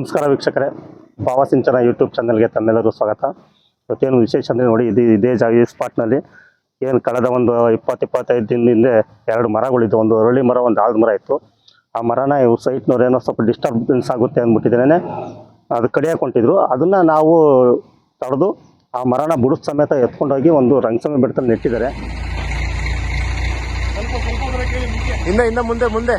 ನಮಸ್ಕಾರ ವೀಕ್ಷಕರೇ. ಭಾವಸಿಂಚನ ಯೂಟ್ಯೂಬ್ ಚಾನಲ್ಗೆ ತಮ್ಮೆಲ್ಲರೂ ಸ್ವಾಗತ. ಇವತ್ತೇನು ವಿಶೇಷ ಅಂದರೆ ನೋಡಿ, ಇದು, ಇದೇ ಜಾಗ, ಈ ಸ್ಪಾಟ್ನಲ್ಲಿ ಏನು ಕಳೆದ ಒಂದು ಇಪ್ಪತ್ತು, ಇಪ್ಪತ್ತೈದು ದಿನದಿಂದ ಎರಡು ಮರಗಳಿದ್ದು ಒಂದು ಅರಳಿ ಮರ, ಒಂದು ಆಲ್ದ ಮರ ಇತ್ತು. ಆ ಮರನ ಇವು ಸೈಟ್ನವ್ರು ಏನೋ ಸ್ವಲ್ಪ ಡಿಸ್ಟರ್ಬೆನ್ಸ್ ಆಗುತ್ತೆ ಅಂದ್ಬಿಟ್ಟಿದ್ದೇನೆ ಅದು ಕಡಿಯಾಕೊಂಡಿದ್ರು ಅದನ್ನು ನಾವು ತಡೆದು ಆ ಮರನ ಬುಡದ ಸಮೇತ ಎತ್ಕೊಂಡೋಗಿ ಒಂದು ರಂಗಸಮೆ ಬೆಟ್ಟದಲ್ಲಿ ನೆಟ್ಟಿದ್ದಾರೆ. ಇನ್ನ ಇನ್ನ ಮುಂದೆ ಮುಂದೆ.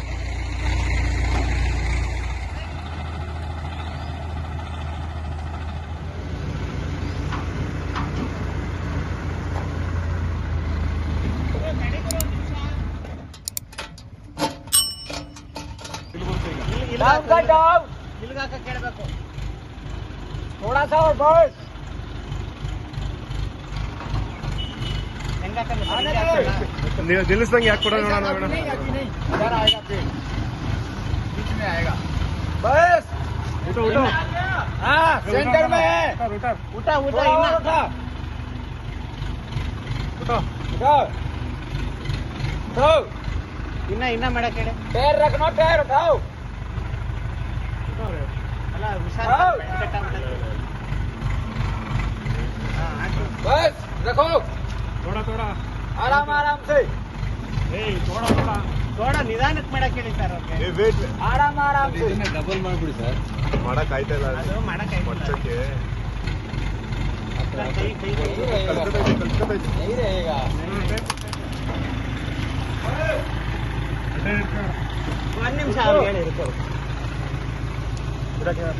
हिलगा का ಕೇಳಬೇಕು थोड़ा सा और बस ಹೆಂಗ ನೀವು ನಿಲ್ಲಿಸ್ದಂಗೆ ಯಾಕೆ ಕೊಡೋಣ ನೋಡೋಣ ಮೇಡಮ್ इधर आएगा फिर बीच में आएगा बस ಊಟ ಊಟ हाँ सेंटर में है ಊಟ उठा उठा इना उठा ಊಟ उठो उठो ಇನ್ನ ಇನ್ನ ಮಾಡಕ್ಕೆ पैर रखना पैर उठाओ બસ રખો થોડા થોડા આરામ આરામ સે ಏ થોડા થોડા થોડા ನಿಧಾನಕ್ಕೆ ಮಾಡಕ್ಕೆ ಹೇಳಿ ಸರ್ ಏ ವೇಟ್ ಆರಾಮ ಆರಾಮ ಇದನ್ನ ಡಬಲ್ ಮಾಡ್ಬಿಡಿ ಸರ್ ಮಾಡಕ್ ಆಯ್ತಾ ಇಲ್ಲ ಅದು ಮಾಡಕ್ ಆಯ್ತಾ ಮಚ್ಚಕ್ಕೆ ಕಲ್ಕತ್ತೆ ಕಲ್ಕತ್ತೆ ಇದೆ ಈಗ ಒಂದು ನಿಮಿಷ ಅವ್ರು ಹೇಳಿ ಇರ್ತಾರೆ ಇರ್ಕೋ ಸರ್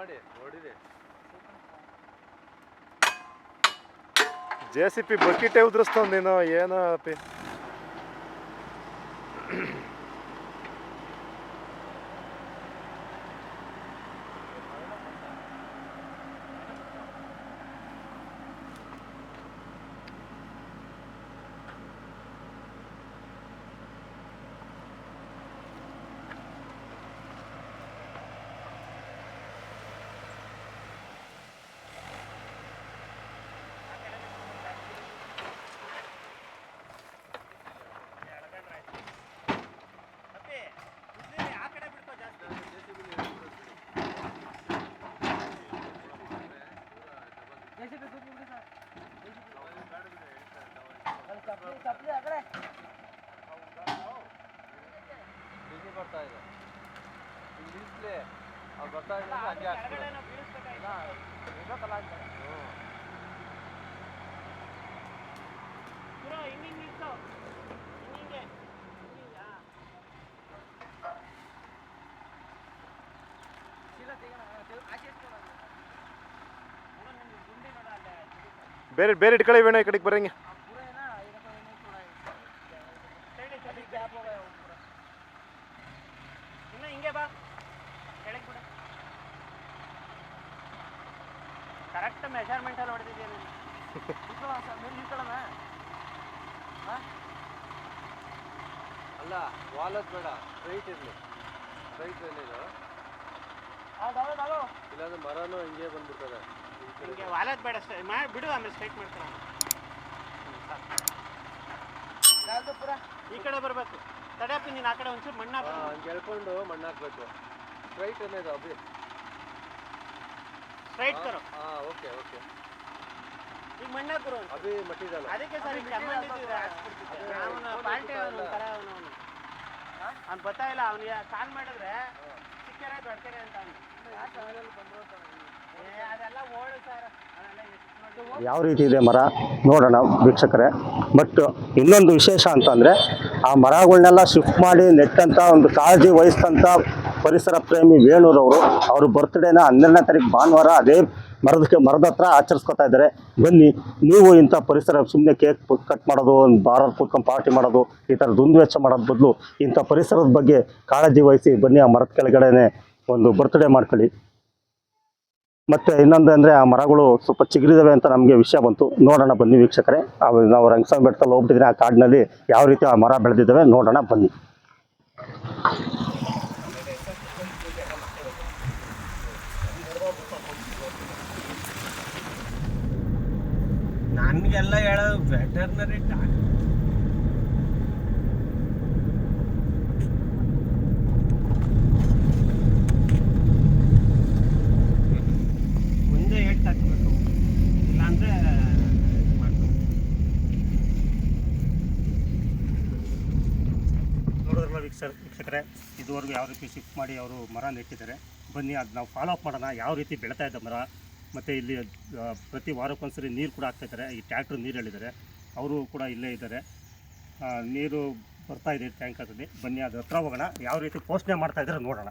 ಮಾಡಿ ನೋಡಿದೆ ಜೆ ಸಿ ಪಿ ಬಕೆಟೇ ಉದ್ರಿಸ್ತಾವ ನೀನು? ಏನು ಪಿ ಬರ್ತಾ ಇದೆ ಇಲ್ಲಿ ಅವ್ರು ಬರ್ತಾ ಆ. ಅಲ್ಲೇ. ಬೇರೆ ಬೇರೆ ಇಟ್ಕೊಳ್ಳಿ ವೇಣ ಈ ಕಡೆಗೆ ಬರಂಗೆ ಸೈಡ್ ಸೈಡ್ ಗ್ಯಾಪ್ ಹೋಗ ಹಿಂಗೆ ಬಾ. ಕೆಳಗೆ ಬಿಡ. ಕರೆಕ್ಟ್ ಮೆಷರ್ಮೆಂಟ್ ಅಲ್ಲಿ ಹೊಡೆದಿದ್ದೀನಿ ಅಲ್ಲ ವಾಲತ್ ಬೇಡ. ಸ್ಟ್ರೈಟ್ ಇರಲಿ. ಸ್ಟ್ರೈಟ್ ಏನಿದು? ಇಲ್ಲಾಂದ್ರೆ ಮರನೂ ಹಿಂಗೆ ಬಂದ್ಬಿಡ್ತದೆ. ನಿಮಗೆ ವಾಲತ್ ಬೇಡ ಸ್ಟ್ರೈ ಮಾಡಿ ಬಿಡು ಆಮೇಲೆ ಸ್ಟ್ರೈಟ್ ಮಾಡ್ತಾರ ಈ ಕಡೆ ಬರಬೇಕು. ತಡೆಯಪ್ಪ ನೀನು ಆ ಕಡೆ ಒಂಚೂರು ಮಣ್ಣು ಹಾಕು. ಹಂಗೆ ಎಳ್ಕೊಂಡು ಮಣ್ಣು ಹಾಕ್ಬೇಕು. ಸ್ಟ್ರೈಟ್ ಅನ್ನೋದು ಅಭಿ. ಸ್ಟ್ರೈಟ್ ಕರೋ ಹಾ ಓಕೆ ಓಕೆ. ಈಗ ಮಣ್ಣು ಹಾಕರು ಅಭಿ ಮಟ್ಟಿದಲ್ಲ. ಅದಕ್ಕೆ ಸರ್ ಈಗ ಅವನ ಪಾಲ್ಟಿ ಅವನು ಅವನು ಅವನು. ಇಲ್ಲ ಅವನಿಗೆ ಕಾಲ್ ಮಾಡಿದ್ರೆ ಚಿಕ್ಕರೆ ದೊಡ್ಡಕೆರೆ ಅಂತ ಅವನು. ಏ ಅದೆಲ್ಲ ಓಡು ಸರ್. ಅದೆಲ್ಲ ಯಾವ ರೀತಿ ಇದೆ ಮರ ನೋಡೋಣ ವೀಕ್ಷಕರೇ. ಬಟ್ ಇನ್ನೊಂದು ವಿಶೇಷ ಅಂತಂದರೆ ಆ ಮರಗಳನ್ನೆಲ್ಲ ಶಿಫ್ಟ್ ಮಾಡಿ ನೆಟ್ಟಂತ ಒಂದು ಕಾಳಜಿ ವಹಿಸ್ತಂಥ ಪರಿಸರ ಪ್ರೇಮಿ ವೇಣೂರವರು ಅವ್ರ ಬರ್ತ್ಡೇನ ಹನ್ನೆರಡನೇ ತಾರೀಕು ಭಾನುವಾರ ಅದೇ ಮರದಕ್ಕೆ ಮರದ ಹತ್ರ ಆಚರಿಸ್ಕೊತಾ ಇದ್ದಾರೆ. ಬನ್ನಿ, ನೀವು ಇಂಥ ಪರಿಸರ ಸುಮ್ಮನೆ ಕೇಕ್ ಕಟ್ ಮಾಡೋದು, ಒಂದು ಬಾರ ಕೂತ್ಕೊಂಡು ಪಾರ್ಟಿ ಮಾಡೋದು, ಈ ಥರ ದುಂದು ವೆಚ್ಚ ಮಾಡೋದು ಬದಲು ಇಂಥ ಪರಿಸರದ ಬಗ್ಗೆ ಕಾಳಜಿ ವಹಿಸಿ ಬನ್ನಿ ಆ ಮರದ ಕೆಳಗಡೆನೆ ಒಂದು ಬರ್ತ್ಡೇ ಮಾಡ್ಕೊಳ್ಳಿ. ಮತ್ತೆ ಇನ್ನೊಂದು ಅಂದರೆ ಆ ಮರಗಳು ಸ್ವಲ್ಪ ಚಿಗುರಿದಾವೆ ಅಂತ ನಮಗೆ ವಿಷಯ ಬಂತು. ನೋಡೋಣ ಬನ್ನಿ ವೀಕ್ಷಕರೇ. ನಾವು ರಂಗಸ್ವಾಮಿ ಬೆಟ್ಟದಲ್ಲಿ ಹೋಗ್ಬಿಟ್ಟಿದ್ರೆ ಆ ಕಾಡಿನಲ್ಲಿ ಯಾವ ರೀತಿ ಆ ಮರ ಬೆಳೆದಿದ್ದಾವೆ ನೋಡೋಣ ಬನ್ನಿ. ನನಗೆಲ್ಲ ಹೇಳೋದು ವೆಟರ್ನರಿ ಮುಂದೆ ಏಟ್ ಹಾಕ್ಬೇಕು ಇಲ್ಲಾಂದ್ರೆ ನೋಡೋದ್ರಲ್ಲ ವೀಕ್ಷರ್ ವೀಕ್ಷ, ವೀಕ್ಷಕರೇ, ಇದುವರೆಗೂ ಯಾವ ರೀತಿ ಶಿಫ್ಟ್ ಮಾಡಿ ಅವರು ಮರ ನೆಟ್ಟಿದ್ದಾರೆ. ಬನ್ನಿ, ಅದು ನಾವು ಫಾಲೋ ಅಪ್ ಮಾಡೋಣ. ಯಾವ ರೀತಿ ಬೆಳೀತಾ ಇದೆ ಮರ? ಮತ್ತು ಇಲ್ಲಿ ಪ್ರತಿ ವಾರಕ್ಕೊಂದ್ಸರಿ ನೀರು ಕೂಡ ಹಾಕ್ತಾಯಿದ್ದಾರೆ ಈ ಟ್ಯಾಕ್ಟ್ರ್ ನೀರು ಹೇಳಿದ್ದಾರೆ. ಅವರು ಕೂಡ ಇಲ್ಲೇ ಇದ್ದಾರೆ. ನೀರು ಬರ್ತಾ ಇದೆ ಟ್ಯಾಂಕರ್ ಬನ್ನಿ ಅದು ಹತ್ರ ಹೋಗೋಣ. ಯಾವ ರೀತಿ ಪೋಷಣೆ ಮಾಡ್ತಾ ಇದ್ದಾರೆ ನೋಡೋಣ.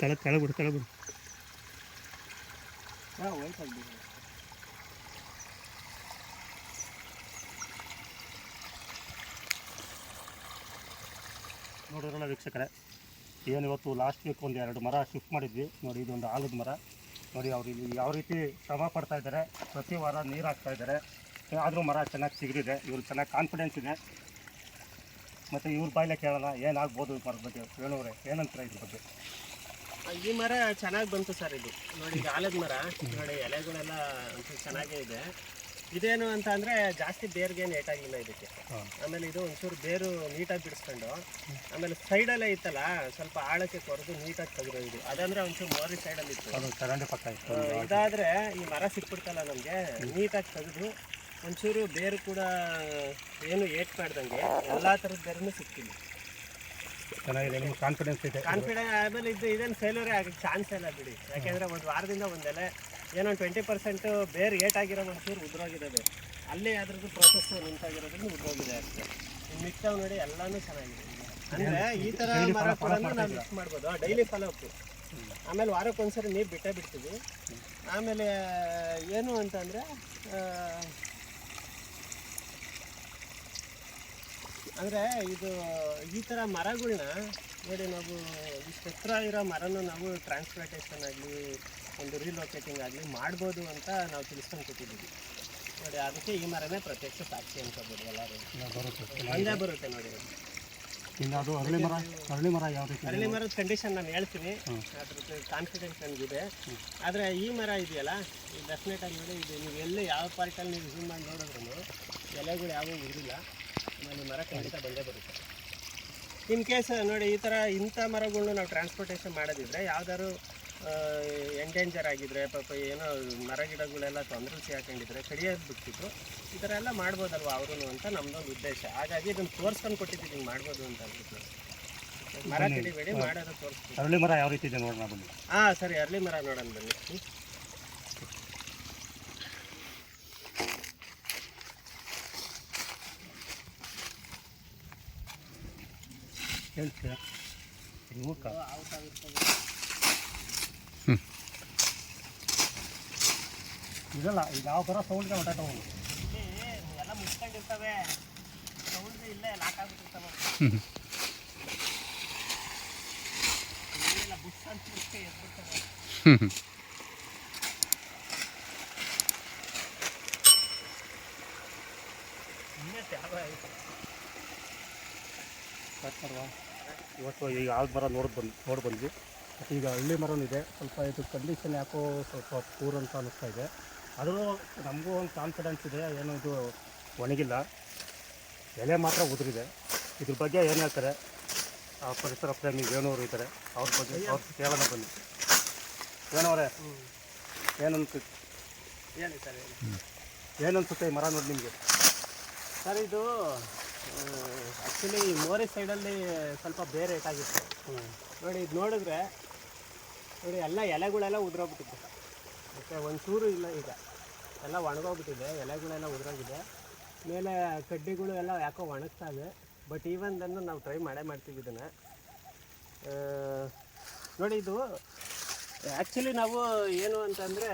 ಕೆಳಗೆ ಕೆಳಗೆ ಬಿಡು ಕೆಳಗೆ ಬಿಡು ನೋಡಿದ್ರಲ್ಲ ವೀಕ್ಷಕರೇ ಏನು ಇವತ್ತು ಲಾಸ್ಟ್ ವೀಕ್ ಒಂದು ಎರಡು ಮರ ಶಿಫ್ಟ್ ಮಾಡಿದ್ವಿ. ನೋಡಿ ಇದೊಂದು ಆಲದ ಮರ. ನೋಡಿ ಅವ್ರು ಇಲ್ಲಿ ಯಾವ ರೀತಿ ಶ್ರಮ ಪಡ್ತಾ ಇದ್ದಾರೆ ಪ್ರತಿ ವಾರ ನೀರು ಹಾಕ್ತಾ ಇದ್ದಾರೆ. ಆದರೂ ಮರ ಚೆನ್ನಾಗಿ ಸಿಗದಿದೆ ಇವ್ರು ಚೆನ್ನಾಗಿ ಕಾನ್ಫಿಡೆನ್ಸ್ ಇದೆ. ಮತ್ತು ಇವ್ರ ಬಾಯಿಲೆ ಕೇಳೋಣ ಏನಾಗ್ಬೋದು ಈ ಮರದ ಬಗ್ಗೆ ಹೇಳೋರೆ ಏನಂತಾರೆ ಇದ್ರ ಬಗ್ಗೆ? ಈ ಮರ ಚೆನ್ನಾಗಿ ಬಂತು ಸರ್ ಇದು. ನೋಡಿ ಆಲದ ಮರ ನೋಡಿ ಎಲೆಗಳೆಲ್ಲ ಒಂಚೂರು ಚೆನ್ನಾಗೇ ಇದೆ. ಇದೇನು ಅಂತ ಅಂದರೆ ಜಾಸ್ತಿ ಬೇರ್ಗೇನು ಏಟಾಗಿಲ್ಲ ಇದಕ್ಕೆ. ಆಮೇಲೆ ಇದು ಒಂಚೂರು ಬೇರು ನೀಟಾಗಿ ಬಿಡಿಸ್ಕೊಂಡು ಆಮೇಲೆ ಸೈಡಲ್ಲೇ ಇತ್ತಲ್ಲ ಸ್ವಲ್ಪ ಆಳಕ್ಕೆ ಕೊರೆದು ನೀಟಾಗಿ ತೆಗೆದು ಇದು. ಅದಂದ್ರೆ ಒಂಚೂರು ಮೋರಿ ಸೈಡಲ್ಲಿ ಇತ್ತು. ಇದಾದರೆ ಈ ಮರ ಸಿಕ್ಬಿಡ್ತಲ್ಲ ನಮಗೆ ನೀಟಾಗಿ ತೆಗೆದು ಒಂಚೂರು ಬೇರು ಕೂಡ ಏನು ಏಟ್ ಮಾಡ್ದಂಗೆ ಎಲ್ಲ ಥರದ ಬೇರೂ ಸಿಕ್ತಿಲ್ಲ ಚೆನ್ನಾಗಿದೆ ನಿಮ್ಗೆ ಕಾನ್ಫಿಡೆನ್ಸ್ ಇದೆ. ಕಾನ್ಫಿಡೆನ್ಸ್ ಆಮೇಲೆ ಇದು ಇದೇನು ಫೇಲ್ಯೂರೇ ಆಗಕ್ಕೆ ಚಾನ್ಸ್ ಇಲ್ಲ ಬಿಡಿ. ಯಾಕೆಂದರೆ ಒಂದು ವಾರದಿಂದ ಒಂದೆಲೆ ಏನೋ ಟ್ವೆಂಟಿ ಪರ್ಸೆಂಟು ಬೇರೆ ಏಟ್ ಆಗಿರೋ ಒಂಚೂರು ಉದ್ರೋಗಿದ್ದಾವೆ ಅಲ್ಲಿ ಅದ್ರದ್ದು ಪ್ರೊಸೆಸ್ ನಿಂತಾಗಿರೋದ್ರಿಂದ ಉದ್ರೋಗಿದೆ ಅಷ್ಟೇ. ಮಿಕ್ತಾವ್ ನೋಡಿ ಎಲ್ಲಾನು ಚೆನ್ನಾಗಿದೆ. ಅಂದರೆ ಈ ಥರ ಮರ ಕೂಡ ನಾವು ಮಿಕ್ಸ್ ಮಾಡ್ಬೋದು. ಡೈಲಿ ಫಾಲೋ ಅಪ್ ಆಮೇಲೆ ವಾರಕ್ಕೊಂದ್ಸರಿ ನೀರು ಬಿಟ್ಟೇ ಬಿಡ್ತೀವಿ. ಆಮೇಲೆ ಏನು ಅಂತಂದರೆ ಅಂದರೆ ಇದು ಈ ಥರ ಮರಗಳನ್ನ ನೋಡಿ ನಾವು ಇಷ್ಟು ಎತ್ತರ ಇರೋ ಮರನ ನಾವು ಟ್ರಾನ್ಸ್ಪ್ಲಾಂಟೇಷನ್ ಆಗಲಿ ಒಂದು ರೀಲೊಕೇಟಿಂಗ್ ಆಗಲಿ ಮಾಡ್ಬೋದು ಅಂತ ನಾವು ತಿಳ್ಸ್ಕೊಂಡು ಕೊಟ್ಟಿದ್ದೀವಿ ನೋಡಿ ಅದಕ್ಕೆ ಈ ಮರನೇ ಪ್ರತ್ಯಕ್ಷ ಸಾಕ್ಷಿ ಅನ್ಕೋಬೋದು ಎಲ್ಲರೂ. ಒಂದೇ ಬರುತ್ತೆ. ನೋಡಿ. ಇನ್ನು ಅದು ಅರಳಿ ಮರ ಅರಳಿ ಮರ ಯಾವ ರೀತಿ ಅರಳಿ ಮರದ ಕಂಡೀಷನ್ ನಾನು ಹೇಳ್ತೀನಿ. ಅದ್ರದ್ದು ಕಾನ್ಫಿಡೆನ್ಸ್ ನನಗಿದೆ ಆದರೆ ಈ ಮರ ಇದೆಯಲ್ಲ ಈ ಡೆಫಿನೆಟ್ ಆಗಿ ನೋಡಿ ಇದು ನೀವು ಎಲ್ಲಿ ಯಾವ ಪಾರ್ಟಲ್ಲಿ ನೀವು ಝೂಮ್ ಮಾಡಿ ನೋಡಿದ್ರು ಎಲೆಗಳು ಯಾವಾಗ ಉರಿದಿಲ್ಲ ಆಮೇಲೆ ಮರ ಖಂಡಿತ ಬಂದೇ ಬರುತ್ತೆ ಇನ್ ಕೇಸ್ ನೋಡಿ ಈ ಥರ ಇಂಥ ಮರಗಳ್ನು ನಾವು ಟ್ರಾನ್ಸ್ಪೋರ್ಟೇಷನ್ ಮಾಡೋದಿದ್ರೆ ಯಾವ್ದಾದ್ರು ಎಂಡೇಂಜರ್ ಆಗಿದ್ರೆ ಪಾಪ ಏನೋ ಮರ ಗಿಡಗಳೆಲ್ಲ ತೊಂದರೆ ಸಿಗಾಕೊಂಡಿದ್ರೆ ಕಡಿಯೋದು ಬಿಟ್ಬಿಟ್ಟು ಈ ಥರ ಎಲ್ಲ ಮಾಡ್ಬೋದಲ್ವ ಅವರು ಅಂತ ನಮ್ಮದೊಂದು ಉದ್ದೇಶ. ಹಾಗಾಗಿ ಇದನ್ನು ತೋರಿಸ್ಕೊಂಡು ಕೊಟ್ಟಿದ್ದೀವಿ ಹಿಂಗೆ ಮಾಡ್ಬೋದು ಅಂತ ಅಂದ್ಬಿಟ್ಟು. ಮರ ಕಡಿಬೇಡಿ ಮಾಡೋದು ತೋರಿಸ್ತೀವಿ ಅರಳಿ ಮರ ಯಾವ ರೀತಿ ಇದೆ ನೋಡೋಣ ಬನ್ನಿ. ಹಾಂ ಸರಿ ಅರ್ಲಿ ಮರ ನೋಡೋಣ ಬನ್ನಿ. ಹೇಳ್ತೀರಾ? ಮೂಕ ಇರಲ್ಲ ಈಗ ಯಾವ ಬರೋ ಸೌಂಡ್ಗೆ ಹೊಟ್ಟ ಎಲ್ಲ ಮುಚ್ಕೊಂಡಿರ್ತವೆ ಸೌಂಡ್ ಇಲ್ಲೇ ಲಾಕ್ ಆಗ್ಬಿಟ್ಟಿರ್ತವೆ ಬುಷ್ ಅಂತ ಎದ್ಬಿಡ್ತವೆ ಇನ್ನೇ ತ್ಯಾಗ ಆಯ್ತು ಕಟ್ ಮಾಡುವ ಇವತ್ತು ಈಗ ಆದ ಮರ ನೋಡಿ ಬಂದು ನೋಡಿ ಬಂದ್ವಿ. ಮತ್ತು ಈಗ ಹಳ್ಳಿ ಮರನೂ ಇದೆ ಸ್ವಲ್ಪ ಇದು ಕಂಡೀಷನ್ ಯಾಕೋ ಸ್ವಲ್ಪ ಪೂರ್ ಅಂತ ಅನ್ನಿಸ್ತಾ ಇದೆ. ಆದರೂ ನಮಗೂ ಒಂದು ಕಾನ್ಫಿಡೆನ್ಸ್ ಇದೆ ಏನು ಇದು ಒಣಗಿಲ್ಲ. ಎಲೆ ಮಾತ್ರ ಉದುರಿದೆ. ಇದ್ರ ಬಗ್ಗೆ ಏನು ಹೇಳ್ತಾರೆ? ಆ ಪರಿಸರ ಪ್ರೇಮಿ ವೇಣುವರು ಇದ್ದಾರೆ. ಅವ್ರ ಬಗ್ಗೆ ಅವ್ರ ಕೇಳೋಣ ಬನ್ನಿ. ವೇಣುವರೇ ಏನನ್ಸುತ್ತೆ ಹೇಳಿ ಸರ್ ಏನು ಏನನ್ಸುತ್ತೆ ಈ ಮರ ನೋಡಿ ನಿಮಗೆ? ಸರ್ ಇದು ಆ್ಯಕ್ಚುಲಿ ಮೋರಿ ಸೈಡಲ್ಲಿ ಸ್ವಲ್ಪ ಬೇರೆ ಏಟಾಗಿತ್ತು ನೋಡಿ, ಇದು ನೋಡಿದ್ರೆ, ನೋಡಿ, ಎಲ್ಲ ಎಲೆಗಳೆಲ್ಲ ಉದುರೋಗ್ಬಿಟ್ಟಿದೆ ಮತ್ತು ಒಂದು ಚೂರು ಇಲ್ಲ ಈಗ. ಎಲ್ಲ ಒಣಗೋಗ್ಬಿಟ್ಟಿದೆ, ಎಲೆಗಳೆಲ್ಲ ಉದುರೋಗಿದೆ. ಮೇಲೆ ಕಡ್ಡಿಗಳು ಎಲ್ಲ ಯಾಕೋ ಒಣಗ್ತಾ ಇದೆ. ಬಟ್ ಈವನ್ ದನ್ನು ನಾವು ಟ್ರೈ ಮಾಡೇ ಮಾಡ್ತೀವಿ ಇದನ್ನು. ನೋಡಿ, ಇದು ಆ್ಯಕ್ಚುಲಿ ನಾವು ಏನು ಅಂತಂದರೆ,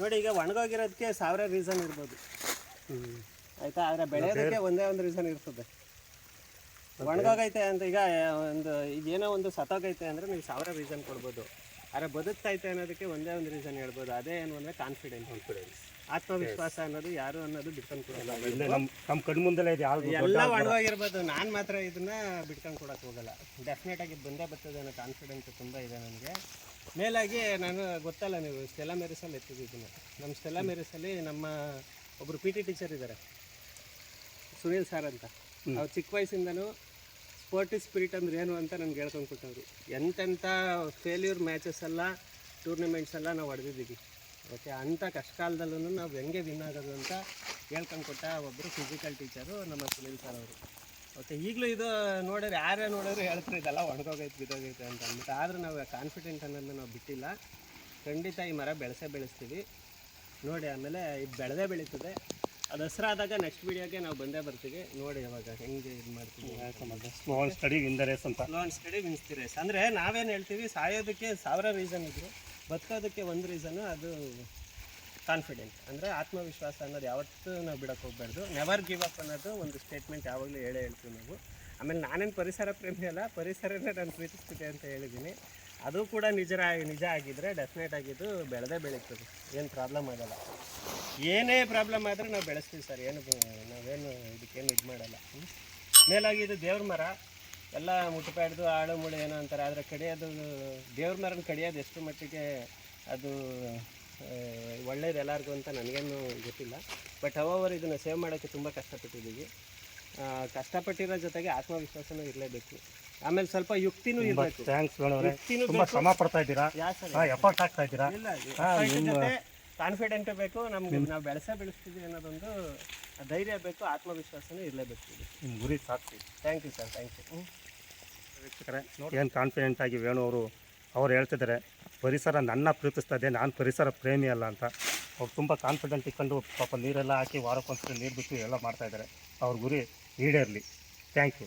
ನೋಡಿ, ಈಗ ಒಣಗೋಗಿರೋದಕ್ಕೆ ಸಾವಿರ ರೀಸನ್ ಇರ್ಬೋದು. ಆಯ್ತಾ? ಆದರೆ ಬೆಳೆಯೋದಕ್ಕೆ ಒಂದೇ ಒಂದು ರೀಸನ್ ಇರ್ತದೆ. ಒಣಗೋಗೈತೆ ಅಂತ ಈಗ ಒಂದು ಈಗ ಏನೋ ಒಂದು ಸತ್ತೋಗೈತೆ ಅಂದರೆ ನೀವು ಸಾವಿರ ರೀಸನ್ ಕೊಡ್ಬೋದು. ಆದರೆ ಬದುಕ್ತೈತೆ ಅನ್ನೋದಕ್ಕೆ ಒಂದೇ ಒಂದು ರೀಸನ್ ಹೇಳ್ಬೋದು. ಅದೇ ಏನು ಅಂದರೆ ಕಾನ್ಫಿಡೆನ್ಸ್ ಕಾನ್ಫಿಡೆನ್ಸ್ ಆತ್ಮವಿಶ್ವಾಸ ಅನ್ನೋದು ಯಾರು ಅನ್ನೋದು ಬಿಟ್ಕೊಂಡು ಕೊಡಲ್ಲ ನಮ್ಮ ನಮ್ಮ ಕಣ್ಣು ಮುಂದೆಲ್ಲ ಇದೆ ಯಾವುದು ಎಲ್ಲ ಒಣಗೋಗಿರ್ಬೋದು ನಾನು ಮಾತ್ರ ಇದನ್ನ ಬಿಟ್ಕೊಂಡು ಕೊಡಕ್ಕೆ ಹೋಗಲ್ಲ. ಡೆಫಿನೆಟ್ ಆಗಿ ಬಂದೇ ಬರ್ತದೆ ಅನ್ನೋ ಕಾನ್ಫಿಡೆನ್ಸ್ ತುಂಬ ಇದೆ ನನಗೆ. ಮೇಲಾಗಿ ನಾನು ಗೊತ್ತಲ್ಲ ನೀವು ಸ್ಟೆಲಾ ಮೆರಿಸಲ್ಲಿ ಎತ್ತಿದ್ದೀನಿ ನಮ್ಮ ಸ್ಟೆಲಾ ಮೆರಿಸಲ್ಲಿ ನಮ್ಮ ಒಬ್ಬರು ಪಿ ಟಿ ಟೀಚರ್ ಇದ್ದಾರೆ ಸುನೀಲ್ ಸರ್ ಅಂತ. ಅವ್ರು ಚಿಕ್ಕ ವಯಸ್ಸಿಂದನೂ ಸ್ಪೋರ್ಟ್ ಸ್ಪಿರಿಟ್ ಅಂದ್ರೆ ಏನು ಅಂತ ನನ್ಗೆ ಹೇಳ್ಕೊಂಡು ಕೊಟ್ಟವ್ರು. ಎಂತೆಂಥ ಫೇಲ್ಯೂರ್ ಮ್ಯಾಚಸ್ ಎಲ್ಲ ಟೂರ್ನಮೆಂಟ್ಸ್ ಎಲ್ಲ ನಾವು ಹೊಡೆದಿದ್ದೀವಿ. ಓಕೆ ಅಂಥ ಕಷ್ಟ ಕಾಲದಲ್ಲೂ ನಾವು ಹೆಂಗೆ ವಿನ್ ಆಗೋದು ಅಂತ ಹೇಳ್ಕೊಂಡು ಕೊಟ್ಟ ಒಬ್ಬರು ಫಿಸಿಕಲ್ ಟೀಚರು ನಮ್ಮ ಸುನೀಲ್ ಸರ್ ಅವರು. ಓಕೆ ಈಗಲೂ ಇದು ನೋಡಿದ್ರೆ ಯಾರೇ ನೋಡಿದ್ರು ಹೇಳ್ತಾರೆ ಇದೆಲ್ಲ ಒಣಗೋಗೈತೆ ಬಿದ್ದೋಗೈತೆ ಅಂತ ಅಂದ್ಬಿಟ್ಟು. ಆದರೂ ನಾವು ಕಾನ್ಫಿಡೆಂಟ್ ಅನ್ನೋದನ್ನ ನಾವು ಬಿಟ್ಟಿಲ್ಲ. ಖಂಡಿತ ಈ ಮರ ಬೆಳೆಸೇ ಬೆಳೆಸ್ತೀವಿ. ನೋಡಿ ಆಮೇಲೆ ಇದು ಬೆಳೆದೇ ಬೆಳೀತದೆ. ಅದು ಹಸ್ರಾದಾಗ ನೆಕ್ಸ್ಟ್ ವಿಡಿಯೋಗೆ ನಾವು ಬಂದೇ ಬರ್ತೀವಿ. ನೋಡಿ ಅವಾಗ ಹೆಂಗೆ ಇದು ಮಾಡ್ತೀವಿ. Slow steady win the race ಅಂತ. ಲೋನ್ ಸ್ಟಡಿ ವಿನ್ಸ್ ದಿ ರೇಸ್ ಅಂದರೆ ನಾವೇನು ಹೇಳ್ತೀವಿ ಸಾಯೋದಕ್ಕೆ ಸಾವಿರ ರೀಸನ್ ಇದ್ರು ಬದುಕೋದಕ್ಕೆ ಒಂದು ರೀಸನು ಅದು ಕಾನ್ಫಿಡೆಂಟ್ ಅಂದರೆ ಆತ್ಮವಿಶ್ವಾಸ ಅನ್ನೋದು ಯಾವತ್ತೂ ನಾವು ಬಿಡೋಕ್ಕೆ ಹೋಗ್ಬಾರ್ದು. ನೆವರ್ ಗಿವ್ ಅಪ್ ಅನ್ನೋದು ಒಂದು ಸ್ಟೇಟ್ಮೆಂಟ್ ಯಾವಾಗಲೂ ಹೇಳೇ ಹೇಳ್ತೀವಿ ನಾವು. ಆಮೇಲೆ ನಾನೇನು ಪರಿಸರ ಪ್ರೇಮಿ ಅಲ್ಲ ಪರಿಸರನೇ ನಾನು ಪ್ರೀತಿಸ್ತಿದೆ ಅಂತ ಹೇಳಿದ್ದೀನಿ ಅದು ಕೂಡ ನಿಜ ನಿಜ ಆಗಿದ್ದರೆ ಡೆಫಿನೆಟ್ ಆಗಿದ್ದು ಬೆಳೆದೇ ಬೆಳೀತದೆ. ಏನು ಪ್ರಾಬ್ಲಮ್ ಆಗಲ್ಲ. ಏನೇ ಪ್ರಾಬ್ಲಮ್ ಆದರೆ ನಾವು ಬೆಳೆಸ್ತೀವಿ ಸರ್ ಏನು ನಾವೇನು ಇದಕ್ಕೇನು ಇದು ಮಾಡಲ್ಲ? ಮೇಲಾಗಿ ಇದು ದೇವ್ರ ಮರ. ಎಲ್ಲ ಮುಟ್ಟುಪಾಡ್ದು ಆಳು ಮುಳು ಏನೋ ಅಂತಾರೆ. ಆದರೆ ಕಡಿಯೋದು ದೇವ್ರ ಮರನ ಕಡಿಯೋದು ಎಷ್ಟು ಮಟ್ಟಿಗೆ ಅದು ಒಳ್ಳೇದು ಎಲ್ಲರಿಗೂ ಅಂತ ನನಗೇನು ಗೊತ್ತಿಲ್ಲ. ಬಟ್ ಅವರ್ ಇದನ್ನು ಸೇವ್ ಮಾಡೋಕ್ಕೆ ತುಂಬ ಕಷ್ಟಪಟ್ಟಿದ್ದೀವಿ. ಕಷ್ಟಪಟ್ಟಿರೋ ಜೊತೆಗೆ ಆತ್ಮವಿಶ್ವಾಸನೂ ಇರಲೇಬೇಕು. ಆಮೇಲೆ ಸ್ವಲ್ಪ ಯುಕ್ತಿನೂ ಇರಬೇಕು. ಥ್ಯಾಂಕ್ಸ್ ಮೇಡವ್ರೆ ಯುಕ್ತಿನೂ ತುಂಬಾ ಬೇಕು. ಶ್ರಮ ಪಡ್ತಾ ಇದ್ದೀರಾ? ಯಾ ಸರ್ ಎಫರ್ಟ್ ಹಾಕ್ತಾ ಇದ್ದೀರಾ? ಇಲ್ಲ ಹಾ, ನಿಮ್ಮ- ಕಾನ್ಫಿಡೆಂಟ್ ಬೇಕು ನಮ್ಗೆ ನಾವು ಬೆಳೆಸೇ ಬೆಳೆಸ್ತೀವಿ ಅನ್ನೋದೊಂದು ಧೈರ್ಯ ಬೇಕು ಆತ್ಮವಿಶ್ವಾಸನೂ ಇರಲೇಬೇಕು. ನಿಮ್ಮ ಗುರಿ ಸಾಕ್ಷಿ thank you sir thank you ವೀಕ್ಷಕರೇ ಏನು ಕಾನ್ಫಿಡೆಂಟ್ ಆಗಿ ವೇಣು ಅವರು ಅವ್ರು ಹೇಳ್ತಿದ್ದಾರೆ ಪರಿಸರ ನನ್ನ ಪ್ರೀತಿಸ್ತಾ ಇದೆ ನಾನು ಪರಿಸರ ಪ್ರೇಮಿ ಅಲ್ಲ ಅಂತ. ಅವ್ರು ತುಂಬ ಕಾನ್ಫಿಡೆಂಟ್ ಇಟ್ಕೊಂಡು ಪಾಪ ನೀರೆಲ್ಲ ಹಾಕಿ ವಾರಕ್ಕೊಂದ್ಸರಿ ನೀರು ಬಿಟ್ಟು ಎಲ್ಲ ಮಾಡ್ತಾ ಇದ್ದಾರೆ ಅವ್ರ ಗುರಿ ಈಡೇರಲಿ. Thank you